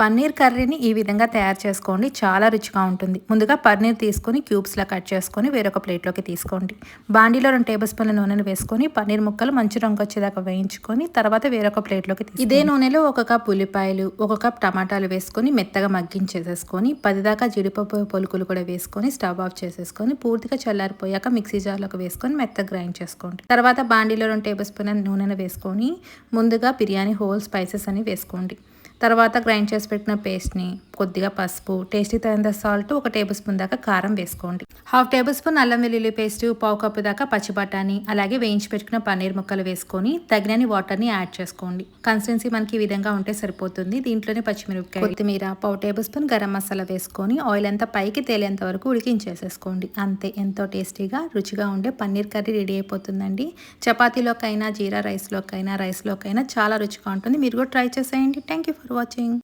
పన్నీర్ కర్రీని ఈ విధంగా తయారు చేసుకోండి. చాలా రుచిగా ఉంటుంది. ముందుగా పన్నీర్ తీసుకొని క్యూబ్స్లా కట్ చేసుకొని వేరొక ప్లేట్లోకి తీసుకోండి. బాండీలో రెండు టేబుల్ స్పూన్ల నూనెను వేసుకొని పన్నీర్ ముక్కలు మంచి రంగు వచ్చేదాకా వేయించుకొని తర్వాత వేరొక ప్లేట్లోకి ఇదే నూనెలో ఒక కప్ ఉల్లిపాయలు ఒక కప్ టమాటాలు వేసుకొని మెత్తగా మగ్గించేసేసుకొని పది దాకా జీడిపప్పు పొలుకులు కూడా వేసుకొని స్టవ్ ఆఫ్ చేసేసుకొని పూర్తిగా చల్లారిపోయాక మిక్సీ జార్లోకి వేసుకొని మెత్తగా గ్రైండ్ చేసుకోండి. తర్వాత బాండీలో రెండు టేబుల్ స్పూన్ల నూనెను వేసుకొని ముందుగా బిర్యానీ హోల్ స్పైసెస్ అని వేసుకోండి. తర్వాత గ్రైండ్ చేసి పెట్టిన పేస్ట్ని కొద్దిగా పసుపు టేస్టీ తగినంత సాల్ట్ ఒక టేబుల్ స్పూన్ దాకా కారం వేసుకోండి. హాఫ్ టేబుల్ స్పూన్ అల్లం వెల్లుల్లి పేస్ట్ పావు కప్పు దాకా పచ్చి బఠానీ అలాగే వేయించి పెట్టుకున్న పన్నీర్ ముక్కలు వేసుకొని తగినని వాటర్ని యాడ్ చేసుకోండి. కన్సిస్టెన్సీ మనకి ఈ విధంగా ఉంటే సరిపోతుంది. దీంట్లోనే పచ్చిమిరపకాయ కొత్తిమీర పావు టేబుల్ స్పూన్ గరం మసాలా వేసుకొని ఆయిల్ అంతా పైకి తేలేంత వరకు ఉడికించేసేసుకోండి. అంతే ఎంతో టేస్టీగా రుచిగా ఉండే పన్నీర్ కర్రీ రెడీ అయిపోతుందండి. చపాతీలోకైనా జీరా రైస్లోకైనా రైస్లోకైనా చాలా రుచిగా ఉంటుంది. మీరు కూడా ట్రై చేసేయండి. Thank you for watching